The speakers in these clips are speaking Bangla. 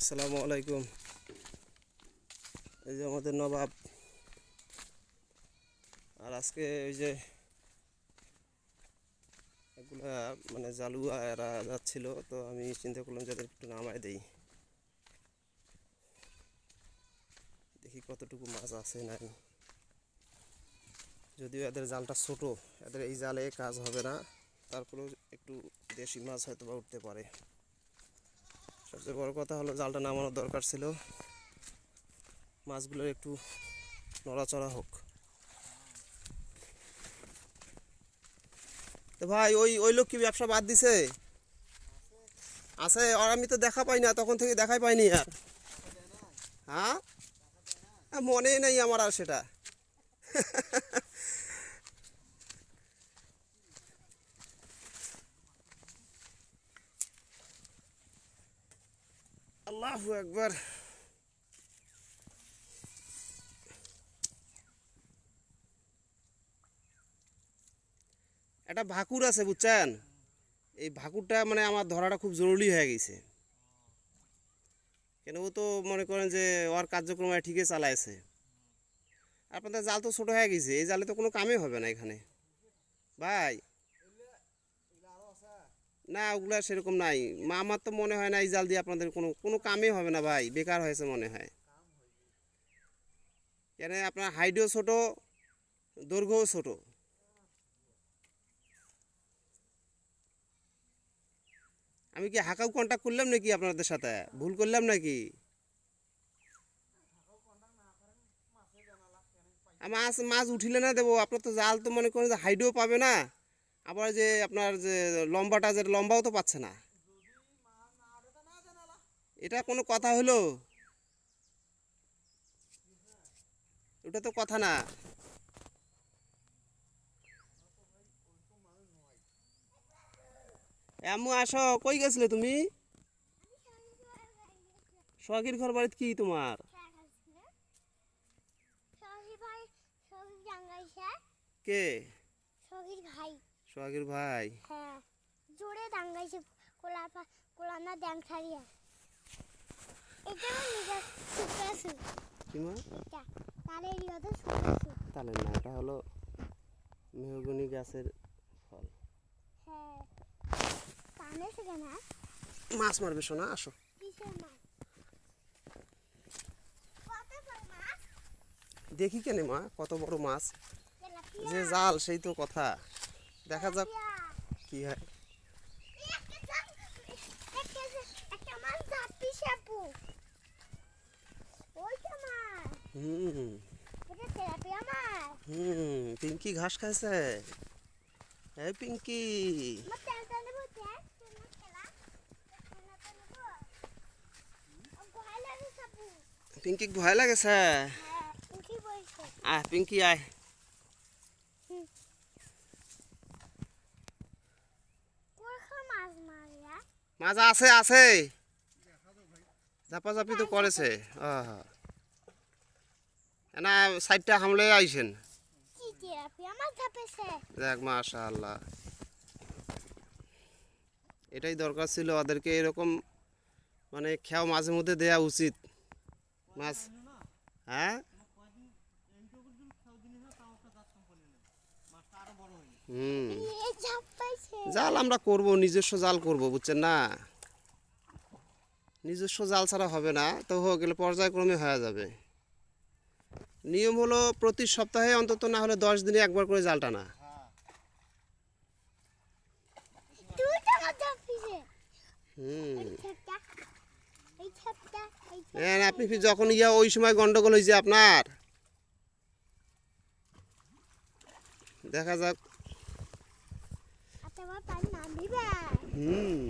আসসালামু আলাইকুম। এই যে আমাদের নবাব। আর আজকে ওই যে এগুলা মানে জালুয়া এরা যাচ্ছিল, তো আমি চিন্তা করলাম যাদের একটু নামায় দেই। দেখি কতটুকু মাছ আছে নাই। যদিও এদের জালটা ছোট, এদের এই জালে কাজ হবে না, তারপরেও একটু দেশি মাছ হয়তো বা উঠতে পারে। সবচেয়ে বড় কথা হলো জালটা নামানোর দরকার ছিল। মাছগুলো একটু নড়াচড়া হোক। তো ভাই, ওই ওই লোক কি ব্যবসা বাদ দিছে? আছে, আর আমি তো দেখা পাই না, তখন থেকে দেখাই পাইনি আর। হ্যাঁ? মনেই নেই আমার আর সেটা। আল্লাহু একবার একটা ভাকুর আছে, বুঝছেন? এই ভাকুরটা মানে আমার ধরাটা খুব জরুরি হয়ে গেছে। কেন ও তো মনে করেন যে ওর কার্যক্রম ঠিকই চালাইছে। আপনাদের জাল তো ছোট হয়ে গেছে, এই জালে তো কোনো কামই হবে না এখানে। ভাই না, ওগুলা সেরকম নাই। মা, আমার তো মনে হয় না এই জাল দিয়ে আপনাদের কোনো কোনো কামই হবে না ভাই, বেকার হয়েছে মনে হয়। কেন, আপনার হাইটও ছোট, দৈর্ঘ্যও ছোট। আমি কি হাকাও কন্ট্যাক্ট করলাম নাকি আপনাদের সাথে? ভুল করলাম নাকি? মাছ মাছ উঠিলে না দেবো, আপনার তো জাল তো মনে করেন হাইডও পাবে না। আবার যে আপনার যে লম্বাটা যে লম্বাও তো পাচ্ছে না। এটা কোনো কথা হলো? ওটা তো কথা না। এমু আসো কই গেছিলে তুমি? সোহাগীর ঘর বাড়িতে কি তোমার? কে? শহীদ ভাই। সোহাগীর ভাই। হ্যাঁ জোরে দাঙ্গাইছে কোলা কোলানা ড্যাং ছাড়িয়ে। এটা নিজে শুকাইছো কি মা? এটা তারে রিয়াতে শুকাইছো তাহলে না এটা হলো মেহগনি গাছের ফল। হ্যাঁ কানে না? মাছ মারবে শোনা আসো। দেখি কেন মা কত বড় মাছ? যে জাল সেই তো কথা। দেখা যাক কি হয়। হুম। হুম পিঙ্কি ঘাস খাইছে। এই পিঙ্কি। ভয় পিঙ্কি ভয় লাগেছে। হ্যাঁ আয় পিঙ্কি আয়। মাছ আছে আছে। ঝাপাঝাপি তো করেছে। না সাইডটা হামলে আইছেন। দেখ মাশা আল্লাহ এটাই দরকার ছিল ওদেরকে এরকম মানে খেয়াও মাঝে মধ্যে দেয়া উচিত। মাছ। হ্যাঁ? হুম। জাল আমরা করব নিজস্ব জাল করব বুঝছেন না? নিজস্ব জাল ছাড়া হবে না তো হয়ে গেলে পর্যায়ক্রমে হয়ে যাবে। নিয়ম হলো প্রতি সপ্তাহে অন্তত না হলে দশ দিনে একবার করে জাল টানা। হুম। হ্যাঁ আপনি যখন ইয়া ওই সময় গন্ডগোল হয়েছে আপনার। দেখা যাক। পানি নামিবে হুম।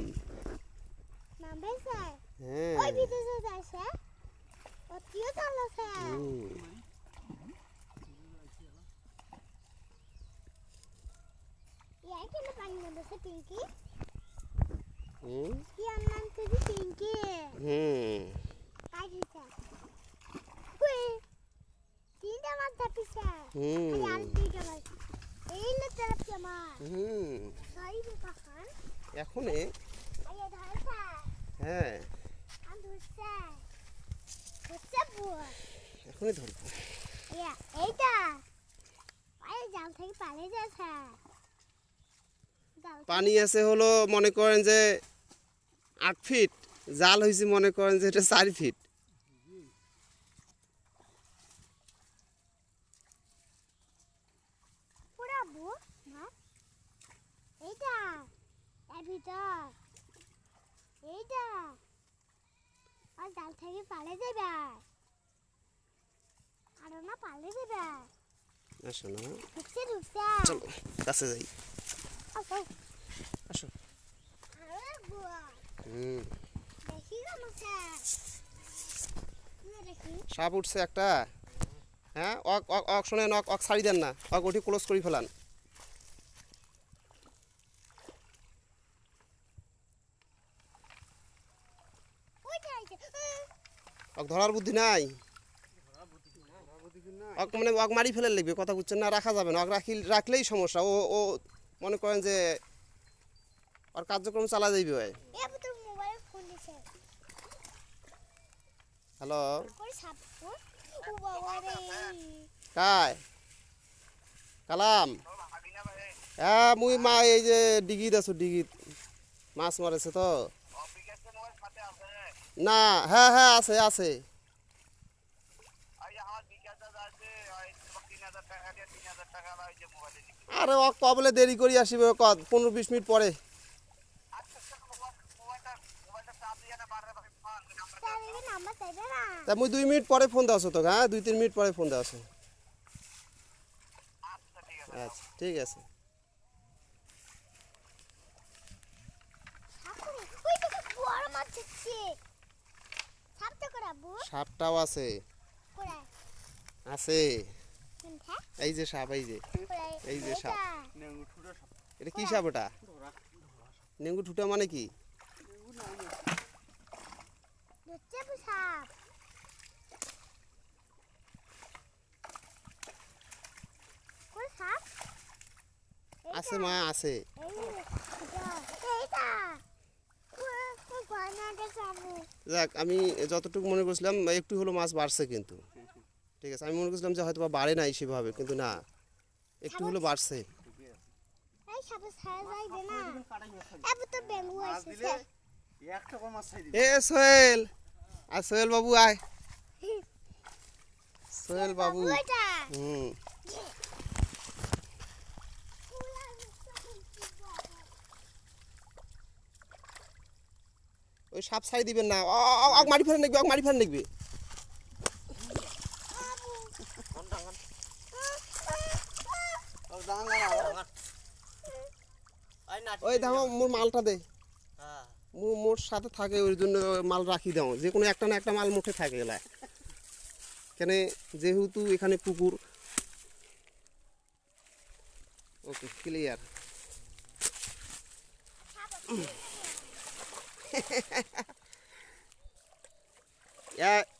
নামবেছে হ্যাঁ। ওই ভিতরে যাইছে অতিও চালাছে হুম ইয়াই কেন পানি নামবেছে পিঙ্কি। হুম। ইয়ার নাম তো পিঙ্কি? হুম। কাই দিছে। হুই। তিনটা মাছ ধাপিছে হুম খালি আর দুইটা মাছ এই না তেলাপিয়া মাছ হুম সরি বে কাকান এখনে হ্যাঁ। এখনই ধরবো। পানি আছে হলো মনে করেন যে আট ফিট জাল হয়েছে মনে করেন যে এটা চার ফিট পুরাবো না এইটা ভিতর এইটা। আর জাল থেকে পালিয়ে যাবে আর না পালিয়ে যাবে আসো না ঢুকছে ঢুকছে চলো কাছে যাই। আসো। আসো সাপ উঠছে একটা। হ্যাঁ অক অক অক শোনেন অক অক ছাড়ি দেন না। অক ওটি ক্লোজ করে ফেলান ওইটা আইছে অক ধরার বুদ্ধি নাই। মানে অক মারি ফেলে লাগবে কথা বুঝছেন না, রাখা যাবে না। অক রাখি রাখলেই সমস্যা। ও ও মনে করেন যে ওর কার্যক্রম চালা যাইবে ভাই। হ্যালো? কাই? কালাম? হ্যাঁ মুই মা, এই যে ডিগিত আছো, ডিগিত। মাছ মারেছে তো। না হ্যাঁ হ্যাঁ আছে আছে। আরে ও কবলে দেরি করি আসিবে ক পনেরো বিশ মিনিট পরে। চাইবে না তা মুই দুই মিনিট পরে ফোন দেওয়া তো হ্যাঁ? দুই তিন মিনিট পরে ফোন দেওয়া আচ্ছা ঠিক আছে বড় মাছ হচ্ছে সাপটা করে বু সাপটাও আছে। আছে। এই যে সাপ এই যে। এই যে সাপ। এটা কি সাপ ওটা? নেঙ্গু ঠুটা মানে কি? আছে মা আছে এই এটা এইটা ও ও বানাটা সাপু যাক আমি যতটুকু মনে করছিলাম একটু হলো মাছ বাড়ছে কিন্তু। ঠিক আছে আমি মনে করছিলাম যে হয়তো বা বাড়ে নাই সেভাবে কিন্তু না একটু হলো বাড়ছে। এ সোহেল আর সোহেল বাবু আয়। সোহেল বাবু হুম। ওই সাপ ছাই দিবেন না। অক মারি ফেলে দেখবে অক মারি ফেলে দেখবে ওই দেখো মোর মালটা দে। মোর সাথে থাকে, ওই জন্য মাল রাখি দাও। যে কোনো একটা না একটা মাল মুঠে থাকে এলা। কেন যেহেতু এখানে পুকুর। ওকে, ক্লিয়ার।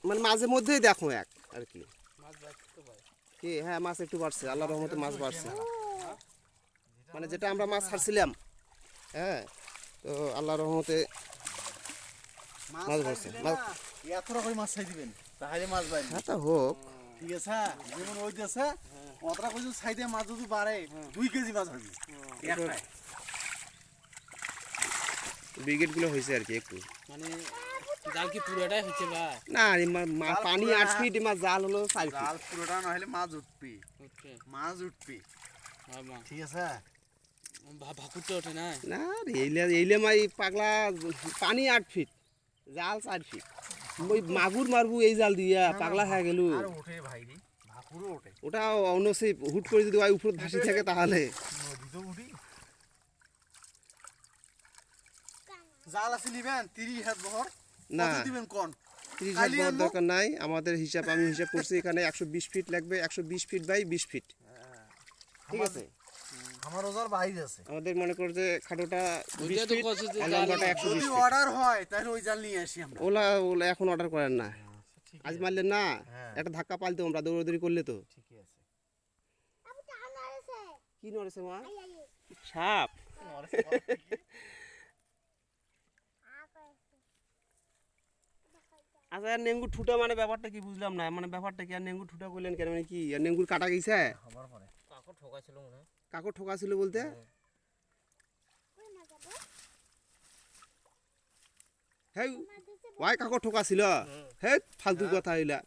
মানে মাঝে মধ্যেই দেখো এক আর কি। কি হ্যাঁ মাছ একটু বাড়ছে আল্লাহ রহমতে মাছ বাড়ছে। মানে যেটা আমরা মাছ ছাড়ছিলাম হ্যাঁ তো আল্লাহ রহমতে মাছ। মাছ- এতটা করে মাছ ছাই দিবেন। তাহলে মাছ বাইরে হ্যাঁ তা হোক। ঠিক আছে যেমন ওই দেশে অতটা করে ছাই দিয়ে মাছ যদি বাড়ে দুই কেজি মাছ হবে। একটাই ব্রিগেডগুলো হয়েছে আর কি একটু। মানে জাল কি পুরোটাই হচ্ছে বা? না মা- মা- পানি আট ফিট মাছ জাল হলো চার ফিট জাল পুরোটা না হলে মাছ উঠবে। ওকে। মাছ উঠবে। ঠিক আছে? ভাকুরটা ওঠে না? না রে, এইলে এইলে মাই পাগলা পানি আট ফিট জাল চার ফিট ওই মাগুর মারবু এই জাল দিয়া পাগলা হয়ে গেল। ওঠে ভাই রে ভাকুরও ওঠে। ওটা অনসিব হুট করে যদি ওই উপর ভাসি থাকে তাহলে নদীতে উঠি জাল আছে নিবেন তিরিশ হাত বহর। না। দিবেন কোন? ত্রিশ হাত আনব? দরকার নাই। আমাদের হিসাব আমি হিসাব করছি এখানে একশো বিশ ফিট লাগবে একশো বিশ ফিট বাই বিশ ফিট। ঠিক আছে? আমার ওজার বাইরে আছে। আমাদের মনে করো যে খাটোটা লম্বাটা একশো বিশ যদি অর্ডার হয় তাহলে ওই জাল নিয়ে আসি আমরা। ওলা ওলা এখন অর্ডার করেন না। আজ মারলেন না? হ্যাঁ। একটা ধাক্কা পালতে আমরা দৌড়াদৌড়ি করলে তো। ঠিকই আছে। কি নড়েছে মা? সাপ আ করেছে দেখাই দাও আচ্ছা আর নেঙ্গু ঠুটা মানে ব্যাপারটা কি বুঝলাম না মানে ব্যাপারটা কি? আর নেঙ্গু ঠুটা করলেন কেন? মানে কি? আর নেঙ্গুর কাটা গেছে খাবার পরে। কাকু মনে হয়। কাকর ঠোকা ছিল বলতে হেই হ্যাঁ ওয়াই কাকর ঠোকা ছিল হে ফালতু কথা হইলা।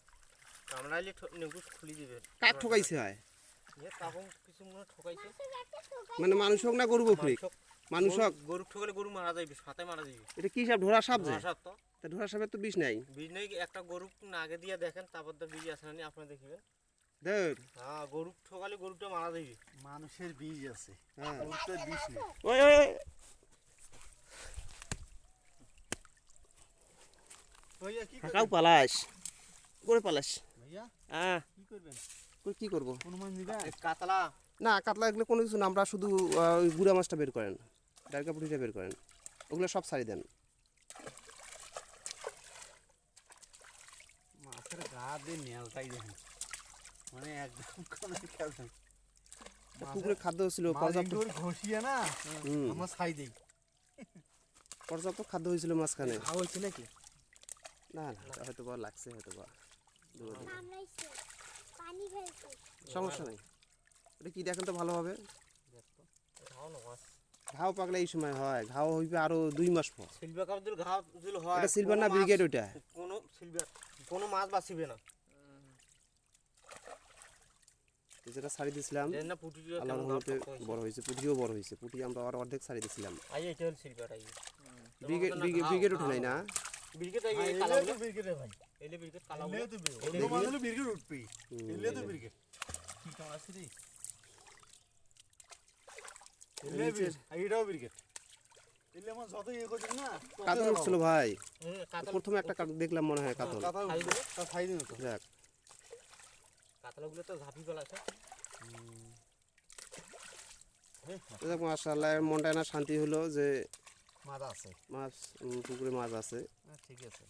কামড়াইলে নেবু খুলি দিবে। কাক ঠকাইছে হয়? মনে মানুষ হোক না গরু বকরি মানুষ হোক গরু- ঠকালে গরু মারা যাবে সাথে মারা যাবে এটা কি সাপ? ঢোরা সাপ যে? ভাষা তো। তা ঢোরা সাপের তো বিষ নাই। বীজ নেই একটা গরু নাগে দিয়ে দেখেন তারপর তো বীজ আসে না আপনি দেখবেন। ধর। হ্যাঁ গরু ঠকালে গরুটা মারা যাবে মানুষের বীজ আছে। হ্যাঁ। গরুতে বিষ নেই। ওই ওই ওই। ভাইয়া কি পালাস। করে পালাস। ভাইয়া হ্যাঁ কি করবেন? কি করব? কাতলা। না কাতলা এগুলো কোনো কিছু না আমরা শুধু ওই গুড়া মাছটা বের করেন। ডালকা পুটিটা বের করেন। ওগুলো সব ছাড়ি দেন। মাছের গা দিয়ে নেলটাই দেখেন। মানে একদম কোনো খেলছেন। পুকুরে খাদ্য ছিল পর্যাপ্ত। ঘষিয়ে না। আমরা ছাই দিই। পর্যাপ্ত খাদ্য হয়েছিল মাঝখানে। খাওয়া হয়েছে নাকি? না না হয়তো বা লাগছে হয়তো বা সমস্যা নেই। এটা কি দেখেন তো ভালোভাবে? ঘাও ঘাও পাকলে এই সময় হয় ঘাও হইবে আরও দুই মাস পর। সিলভার কাপ দিল ঘাও দিল হয় এটা সিলভার না ব্রিগেড ওইটা? কোনো সিলভার কোনো মাছ বাঁচিবে না। যেটা ছাড়ি দিছিলাম আল্লাহর রহমতে বড় হয়েছে পুঁটিও বড় হয়েছে। পুঁটি আমরা আর অর্ধেক ছাড়ি দিছিলাম। আই এটা হল সিলভার আই। ব্রিগেড ব্রিগেড ব্রিগেড উঠে নাই না? ব্রিগেড আই এলে কালা ভাই। এলে ব্রিগেড কালা এলে তো ব্রিগেড। হলে ব্রিগেড। কি কামড় আছে রে এলে ব্রিগেড এইটাও ব্রিগেড এলে মাছ যত ইয়ে না কাতল উঠছিল ভাই প্রথমে একটা কাতল দেখলাম মনে হয় কাতল কথা তা ছাই দিন তো যাক কাতলাগুলো তো ঝাঁপি গলাছে যাক মাশাআল্লাহ মনটা না শান্তি হলো যে মাছ আছে মাছ পুকুরে মাছ আছে হ্যাঁ, ঠিক আছে.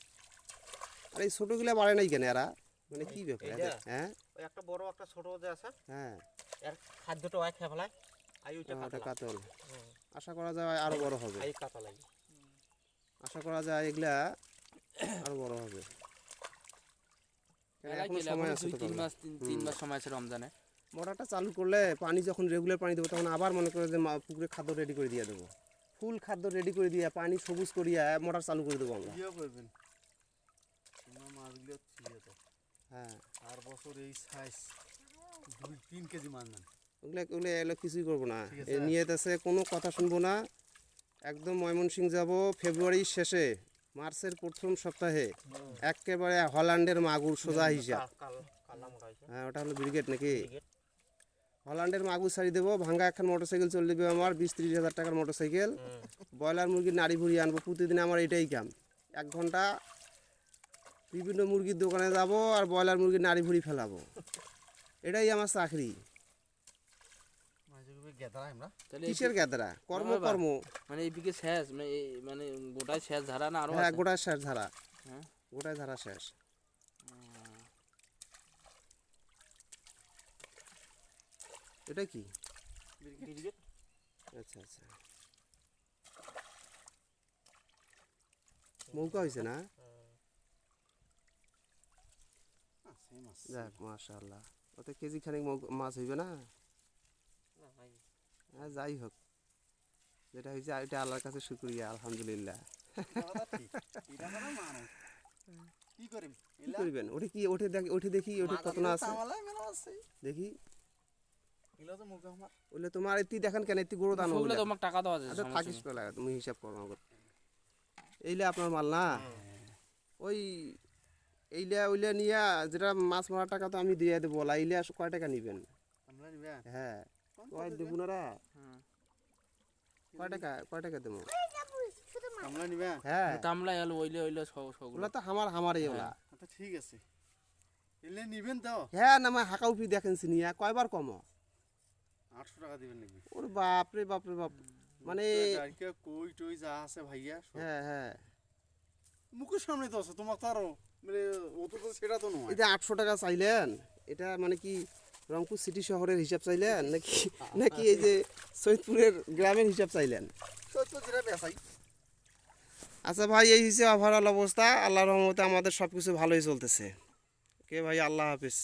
আর এই ছোটগুলা বাড়ে নাই কেন এরা? মানে কি ব্যাপার? হ্যাঁ? ওই একটা বড় একটা ছোট যে আছে হ্যাঁ। এর খাদ্যটা ওই খেয়ে ফেলায় আই ওইটা ওটা কাতল। আশা করা যায় আরও বড় হবে। আই কাতলাই আশা করা যায় এগুলা আরও বড় হবে। কেন সময় আছে তিন মাস তিন তিন মাস সময় আছে রমজানে। মোটরটা চালু করলে পানি যখন রেগুলার পানি দেবো তখন আবার মনে করে যে পুকুরে খাদ্য রেডি করে দিয়ে দেবো। ফুল খাদ্য রেডি করে দিয়ে পানি সবুজ করিয়া মোটর চালু করে দেবো আমরা। হ্যাঁ আর বছর এই সাইজ দুই তিন কেজি মাছ নেন। ওগুলো ওগুলো এগুলো কিছুই করব না। ঠিক আছে। নিয়ে আছে কোনো কথা শুনব না। একদম ময়মনসিং যাব ফেব্রুয়ারির শেষে মার্চের প্রথম সপ্তাহে। একেবারে হল্যান্ডের মাগুর সোজা হিসাব। হ্যাঁ ওটা হলো ব্রিগেড নাকি। হল্যান্ডের মাগুর ছাড়ি দেবো ভাঙ্গা একখান মোটরসাইকেল চলে দেবে আমার বিশ ত্রিশ হাজার টাকার মোটরসাইকেল। ব্রয়লার মুরগির নাড়ি ভুড়ি আনব প্রতিদিন আমার এটাই কাম। এক ঘণ্টা বিভিন্ন মুরগির দোকানে যাব আর ব্রয়লার মুরগির নাড়ি ভুড়ি ফেলাবো। এটাই আমার চাকরি। মাছগুলো গেদারা আমরা? তাহলে এই কিসের গ্যাদরা কর্ম কর্ম। মানে এই শেষ মানে এই- মানে গোটাই শেষ ধারা না আরও হ্যাঁ গোটায় শেষ ধারা। হ্যাঁ? গোটায় ধারা শেষ। এটা কি? আচ্ছা আচ্ছা। মৌকা হয়েছে না সেই মাছ যাক মাশাআল্লাহ। ওতে কেজি খানিক মাছ হইবে না? না, হ্যাঁ যাই হোক। যেটা হয়েছে এটা আল্লাহর কাছে শুক্রিয়া আলহামদুলিল্লাহ। কথা ঠিক এটা মানুষ কি করবেন? ওটা কি ওঠে দেখি ওঠে দেখি কত না আছে। দেখি। তোমার এটি দেখেন কেন এটি গরু দানো সবগুলো তোমাকে টাকা দেওয়া যায় আচ্ছা থাকিস পেলা তুমি হিসাব করো আমাকে। এইলে আপনার মাল না? ওই এইলা ওইলা নিয়া যেটা মাছ মারার টাকা তো আমি দিয়ে দেবো বলা এইলে কয় টাকা নিবেন? আমরা নিবে? হ্যাঁ। কয় দেবো না রা? কয় টাকা কয় টাকা দেবো? আমরা নিবে? হ্যাঁ। তামলা এলো ওইলে ওইলে সব- সবগুলো। ওগুলা তো আমার আমারই ওলা। আচ্ছা ঠিক আছে। এলে নিবেন তো? হ্যাঁ না আমার হাঁকাউপি দেখেন সিনিয়া কয়বার কম? আটশো টাকা দিবেন নাকি? ওর বাপ রে বাপ রে বাপ। মানে কই টই যা আছে ভাইয়া হ্যাঁ হ্যাঁ। মুখের সামনে তো আছে তোমার তো আরও মানে অত তো সেটা তো নয়। এটা আটশো টাকা চাইলেন? এটা মানে কি রংপুর সিটি শহরের হিসাব চাইলেন? নাকি নাকি এই যে সৈয়দপুরের গ্রামের হিসাব চাইলেন? আচ্ছা ভাই এই হিসেবে ওভারঅল অবস্থা। আল্লাহর রহমতে আমাদের সব কিছু ভালোই চলতেছে। কে ভাই আল্লাহ হাফিজ।